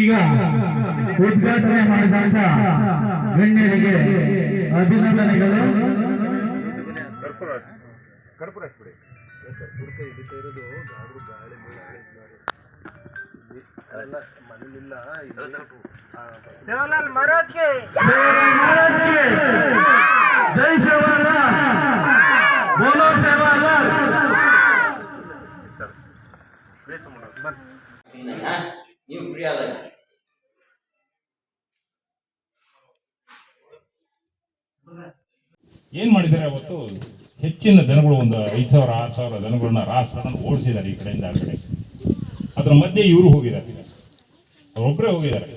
ಈಗ ಉದ್ಘಾಟನೆ ಮಾಡಿದಂತ ಗಣ್ಯರಿಗೆ ಅಭಿನಂದನೆಗಳು ಕರ್ಪೂರ ಕರ್ಪೂರ ನೀವು ಫ್ರೀ ಅಲ್ಲ ಏನ್ ಮಾಡಿದ್ದಾರೆ ಅವತ್ತು? ಹೆಚ್ಚಿನ ಜನಗಳು ಒಂದು ಐದು ಸಾವಿರ, ಆರು ಸಾವಿರ ಜನಗಳನ್ನ ರಾಸಗಳನ್ನ ಓಡಿಸಿದ್ದಾರೆ ಈ ಕಡೆಯಿಂದ ಆ ಕಡೆ. ಅದ್ರ ಮಧ್ಯೆ ಇವರು ಹೋಗಿದ್ದಾರೆ. ಅವರೊಬ್ಬರೇ ಹೋಗಿದ್ದಾರೆ.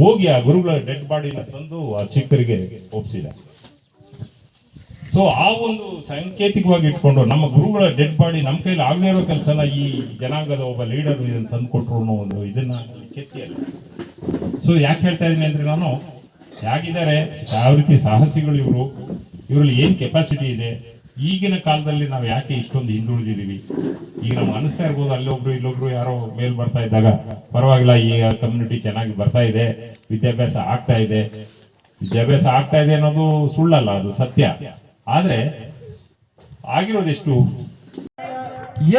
ಹೋಗಿ ಆ ಗುರುಗಳ ಡೆಡ್ ಬಾಡಿನ ತಂದು ಆ ಸಿಖ್ಖರಿಗೆ ಒಪ್ಪಿಸಿದ್ದಾರೆ ಸೊ ಆ ಒಂದು ಸಾಂಕೇತಿಕವಾಗಿ ಇಟ್ಕೊಂಡು ನಮ್ಮ ಗುರುಗಳ ಡೆಡ್ ಬಾಡಿ ನಮ್ಮ ಕೈಲಿ ಆಗದೇ ಇರೋ ಕೆಲಸನ ಈ ಜನಾಂಗದ ಒಬ್ಬ ಲೀಡರ್ ಇದನ್ನು ತಂದು ಕೊಟ್ಟರು ಅನ್ನೋ ಒಂದು ಇದನ್ನ ಕೆತ್ತಿಯಲ್ಲ. ಸೊ ಯಾಕೆ ಹೇಳ್ತಾ ಇದ್ದೀನಿ ಅಂದ್ರೆ ನಾನು ಯಾಗಿದ್ದಾರೆ, ಯಾವ ರೀತಿ ಸಾಹಸಿಗಳು ಇವರು, ಇವರಲ್ಲಿ ಏನು ಕೆಪಾಸಿಟಿ ಇದೆ, ಈಗಿನ ಕಾಲದಲ್ಲಿ ನಾವು ಯಾಕೆ ಇಷ್ಟೊಂದು ಹಿಂದುಳಿದಿದ್ದೀವಿ? ಈಗ ನಮ್ಗೆ ಅನಿಸ್ತಾ ಇರ್ಬೋದು ಅಲ್ಲೊಬ್ರು ಇಲ್ಲೊಬ್ರು ಯಾರೋ ಮೇಲ್ ಬರ್ತಾ ಇದ್ದಾಗ, ಪರವಾಗಿಲ್ಲ, ಈ ಕಮ್ಯುನಿಟಿ ಚೆನ್ನಾಗಿ ಬರ್ತಾ ಇದೆ, ವಿದ್ಯಾಭ್ಯಾಸ ಆಗ್ತಾ ಇದೆ. ವಿದ್ಯಾಭ್ಯಾಸ ಆಗ್ತಾ ಇದೆ ಅನ್ನೋದು ಸುಳ್ಳಲ್ಲ, ಅದು ಸತ್ಯ. ಆದ್ರೆ ಆಗಿರೋದೆಷ್ಟು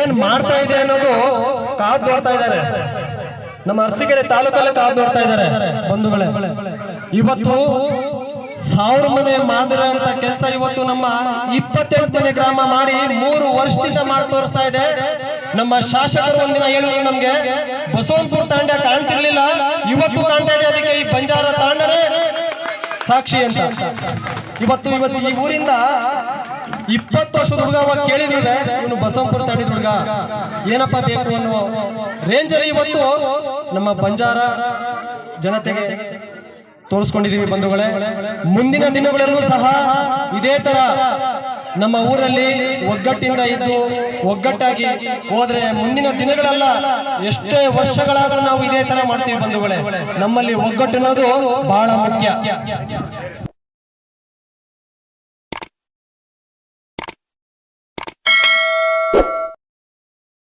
ಏನ್ ಮಾಡ್ತಾ ಇದೆ ಅನ್ನೋದು ಕಾದ್ ನೋಡ್ತಾ ಇದ್ದಾರೆ. ನಮ್ಮ ಅರಸೀಕೆರೆ ತಾಲೂಕಲ್ಲೇ ಕಾದ್ ನೋಡ್ತಾ ಇದ್ದಾರೆ ಬಂಧುಗಳೇ. ಇವತ್ತು ಸಾವಿರ ಮನೆ ಮಾದರಿ ಅಂತ ಕೆಲಸ ಇವತ್ತು ನಮ್ಮ ಇಪ್ಪತ್ತೆಂಟು ಗ್ರಾಮ ಮಾಡಿ ಮೂರು ವರ್ಷದಿಂದ ಮಾಡಿ ತೋರಿಸ್ತಾ ಇದೆ. ನಮ್ಮ ಶಾಸಕರು ಒಂದಿನ ಹೇಳಿದ್ರು ನಮ್ಗೆ, ಬಸವಂತಪುರ ತಾಂಡ ಸಾಕ್ಷಿ ಅಂತ. ಇವತ್ತು ಇವತ್ತು ಈ ಊರಿಂದ ಇಪ್ಪತ್ತು ವರ್ಷದ ಹುಡುಗ ಕೇಳಿದ್ರು ಇವನು ಬಸಂಪುರ ತಾಂಡಿದ ಹುಡುಗ. ಏನಪ್ಪ ಬೇಕು ಅನ್ನುವ ರೇಂಜಲ್ಲಿ ಇವತ್ತು ನಮ್ಮ ಬಂಜಾರ ಜನತೆಗೆ ತೋರಿಸ್ಕೊಂಡಿದೀವಿ ಬಂಧುಗಳೇ. ಮುಂದಿನ ದಿನಗಳಲ್ಲೂ ಸಹ ಇದೇ ತರ ನಮ್ಮ ಊರಲ್ಲಿ ಒಗ್ಗಟ್ಟಿಂದ ಇದ್ದು ಒಗ್ಗಟ್ಟಾಗಿ ಹೋದ್ರೆ ಮುಂದಿನ ದಿನಗಳೆಲ್ಲ, ಎಷ್ಟೇ ವರ್ಷಗಳಾದ್ರೂ ನಾವು ಇದೇ ತರ ಮಾಡ್ತೀವಿ ಬಂಧುಗಳೇ. ನಮ್ಮಲ್ಲಿ ಒಗ್ಗಟ್ಟು ಅನ್ನೋದು ಬಹಳ ಮುಖ್ಯ.